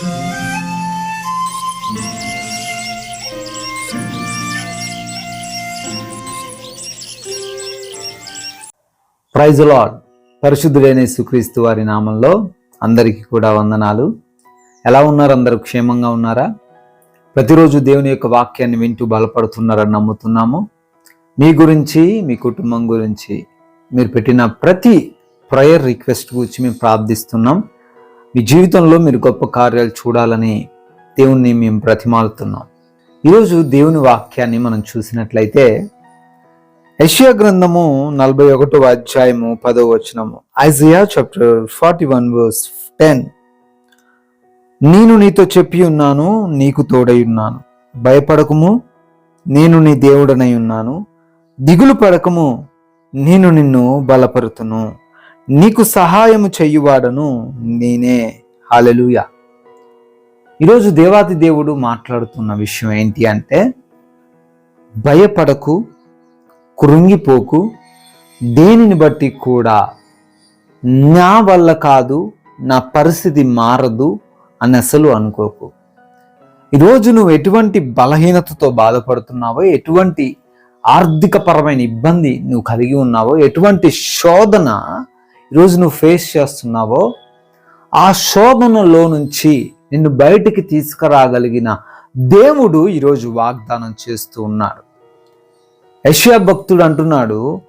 Praise lord పరిశుద్ధుడైన సుక్రీస్తు వారి నామంలో అందరికీ కూడా వందనాలు. ఎలా ఉన్నారు? అందరూ క్షేమంగా ఉన్నారా? ప్రతిరోజు దేవుని యొక్క వాక్యాన్ని వింటూ బలపడుతున్నారని నమ్ముతున్నాము. మీ గురించి మీ కుటుంబం గురించి మీరు పెట్టిన ప్రతి ప్రయర్ రిక్వెస్ట్ గురించి మేము ప్రార్థిస్తున్నాం. మీ జీవితంలో మీరు గొప్ప కార్యాలు చూడాలని దేవుణ్ణి మేము ప్రతిమాలుతున్నాం ఈరోజు దేవుని వాక్యాన్ని మనం చూసినట్లయితే యషియా గ్రంథము నలభై ఒకటో అధ్యాయము పదో వచనము Isaiah chapter forty one verse ten. నేను నీతో చెప్పి ఉన్నాను నీకు తోడై ఉన్నాను. భయపడకము నేను నీ దేవుడనై ఉన్నాను. దిగులు పడకము నేను నిన్ను బలపరుతును. నీకు సహాయము చెయ్యువాడను నేనే. హాలెలుయ ఈరోజు దేవాది దేవుడు మాట్లాడుతున్న విషయం ఏంటి అంటే భయపడకు కృంగిపోకు దేనిని బట్టి కూడా నా వల్ల కాదు నా పరిస్థితి మారదు అని అసలు అనుకోకు. ఈరోజు నువ్వు ఎటువంటి బలహీనతతో బాధపడుతున్నావో ఎటువంటి ఆర్థికపరమైన ఇబ్బంది నువ్వు కలిగి ఉన్నావో ఎటువంటి శోధన ఈరోజు నువ్వు ఫేస్ చేస్తున్నావో ఆ శోధనలో నుంచి నిన్ను బయటికి తీసుకురాగలిగిన దేవుడు ఈరోజు వాగ్దానం చేస్తూ ఉన్నాడు. యశ్యా భక్తుడు అంటున్నాడు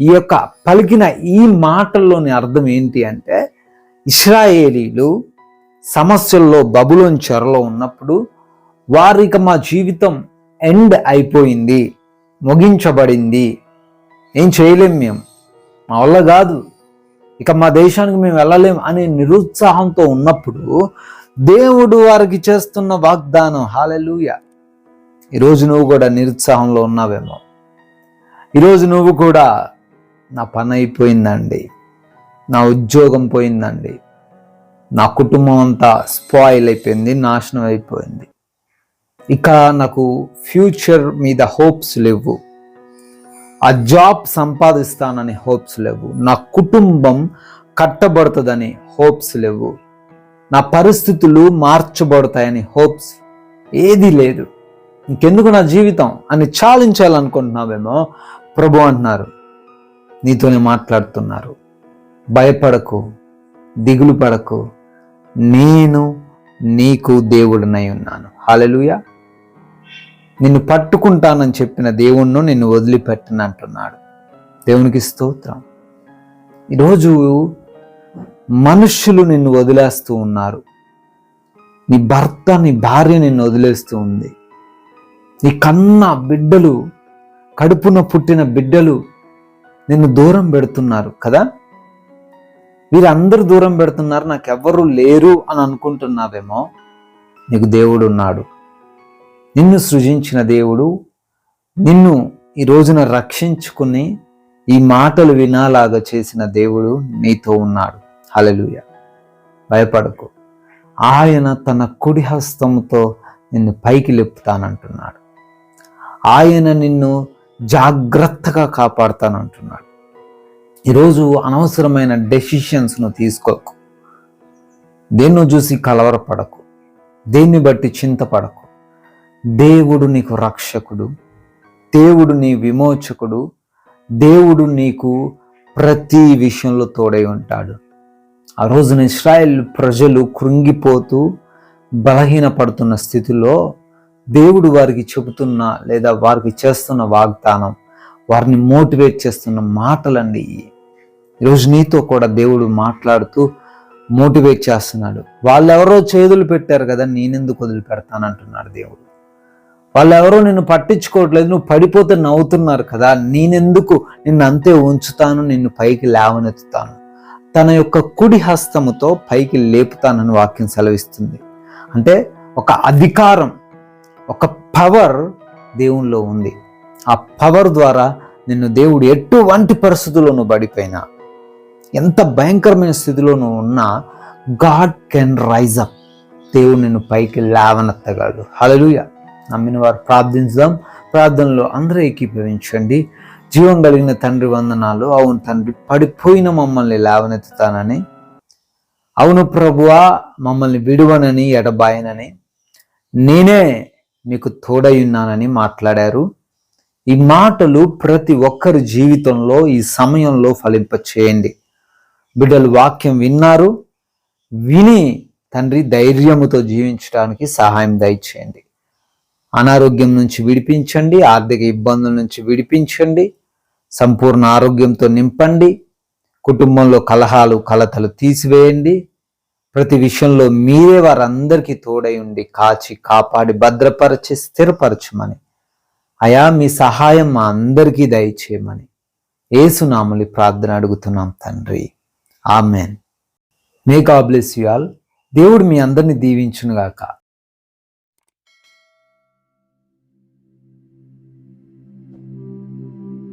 ఈ యొక్క పలికిన ఈ మాటల్లోని అర్థం ఏంటి అంటే ఇస్రాయేలీలు సమస్యల్లో బబులోని చెరలో ఉన్నప్పుడు వారికి మా జీవితం ఎండ్ అయిపోయింది ముగించబడింది. ఏం చేయలేం మేము. మా వల్ల కాదు. ఇక మా దేశానికి మేము వెళ్ళలేం అనే నిరుత్సాహంతో ఉన్నప్పుడు దేవుడు వారికి చేస్తున్న వాగ్దానం హాలెలూయ. ఈరోజు నువ్వు కూడా నిరుత్సాహంలో ఉన్నావేమో. ఈరోజు నువ్వు కూడా నా పని అయిపోయిందండి. నా ఉద్యోగం పోయిందండి. నా కుటుంబం అంతా స్పాయిల్ అయిపోయింది నాశనం అయిపోయింది. ఇక నాకు ఫ్యూచర్ మీద హోప్స్ లేవు. ఆ జాబ్ సంపాదిస్తానని హోప్స్ లేవు. నా కుటుంబం కట్టబడుతుందని హోప్స్ లేవు. నా పరిస్థితులు మార్చబడతాయని హోప్స్ ఏది లేదు. ఇంకెందుకు నా జీవితం అని చాలించాలనుకుంటున్నావేమో ప్రభు అంటున్నారు. నీతోనే మాట్లాడుతున్నారు. భయపడకు దిగులు పడకు నేను నీకు దేవుడినై ఉన్నాను. హాలెలుయా నిన్ను పట్టుకుంటానని చెప్పిన దేవుణ్ణి నిన్ను వదిలిపెట్టను అంటున్నాడు. దేవునికి స్తోత్రం. ఈరోజు మనుష్యులు నిన్ను వదిలేస్తూ ఉన్నారు. నీ భర్త నీ భార్య నిన్ను వదిలేస్తూ ఉంది. నీ కన్న బిడ్డలు కడుపున పుట్టిన బిడ్డలు నిన్ను దూరం పెడుతున్నారు కదా? వీరందరూ దూరం పెడుతున్నారు నాకెవ్వరు లేరు అని అనుకుంటున్నావేమో? నీకు దేవుడు ఉన్నాడు నిన్ను సృజించిన దేవుడు నిన్ను ఈ రోజున రక్షించుకుని ఈ మాటలు వినాలాగా చేసిన దేవుడు నీతో ఉన్నాడు. హలలుయ భయపడకు. ఆయన తన కుడి హస్తంతో నిన్ను పైకి లేపుతానంటున్నాడు. ఆయన నిన్ను జాగ్రత్తగా కాపాడుతానంటున్నాడు. ఈరోజు అనవసరమైన డెసిషన్స్ను తీసుకోకు. దేన్నో చూసి కలవరపడకు. దేన్ని బట్టి చింతపడకు. దేవుడు నీకు రక్షకుడు దేవుడు నీ విమోచకుడు దేవుడు నీకు ప్రతి విషయంలో తోడై ఉంటాడు. ఆ రోజున ఇస్రాయల్ ప్రజలు కృంగిపోతూ బలహీనపడుతున్న స్థితిలో దేవుడు వారికి చెబుతున్న లేదా వారికి చేస్తున్న వాగ్దానం వారిని మోటివేట్ చేస్తున్న మాటలండి ఈరోజు నీతో కూడా దేవుడు మాట్లాడుతూ మోటివేట్ చేస్తున్నాడు. వాళ్ళెవరో చేతులు పెట్టారు కదా నేనెందుకు వదిలిపెడతానంటున్నాడు దేవుడు. వాళ్ళెవరో నిన్ను పట్టించుకోవట్లేదు నువ్వు పడిపోతే నవ్వుతున్నారు కదా నేనెందుకు నిన్ను అంతే ఉంచుతాను నిన్ను పైకి లేవనెత్తుతాను. తన యొక్క కుడి హస్తముతో పైకి లేపుతానని వాక్యం సెలవిస్తుంది. అంటే ఒక అధికారం ఒక పవర్ దేవునిలో ఉంది. ఆ పవర్ ద్వారా నిన్ను దేవుడు ఎటువంటి పరిస్థితుల్లో నువ్వు పడిపోయినా ఎంత భయంకరమైన స్థితిలో నువ్వు ఉన్నా గాడ్ కెన్ రైజ్ అప్. దేవుడు నిన్ను పైకి లేవనెత్తగాడు హలలుయా నమ్మిన వారు ప్రార్థించుదాం. ప్రార్థనలో అందరూ ఏకీభవించండి. జీవం కలిగిన తండ్రి వందనాలు. అవును తండ్రి పడిపోయిన మమ్మల్ని లేవనెత్తుతానని. అవును ప్రభువా మమ్మల్ని విడువనని ఎడబాయనని. నేనే మీకు తోడై ఉన్నానని మాట్లాడారు. ఈ మాటలు ప్రతి ఒక్కరి జీవితంలో ఈ సమయంలో ఫలింప చేయండి బిడ్డలు వాక్యం విన్నారు. విని తండ్రి ధైర్యముతో జీవించడానికి సహాయం దయచేయండి. అనారోగ్యం నుంచి విడిపించండి ఆర్థిక ఇబ్బందుల నుంచి విడిపించండి సంపూర్ణ ఆరోగ్యంతో నింపండి కుటుంబంలో కలహాలు కలతలు తీసివేయండి. ప్రతి విషయంలో మీరే వారందరికీ తోడై ఉండి కాచి కాపాడి భద్రపరచి స్థిరపరచమని. అయా మీ సహాయం మా అందరికీ దయచేయమని. ఏసునాములి ప్రార్థన అడుగుతున్నాం తండ్రి. Amen. May God bless you all దేవుడు మీ అందరిని దీవించునుగాక.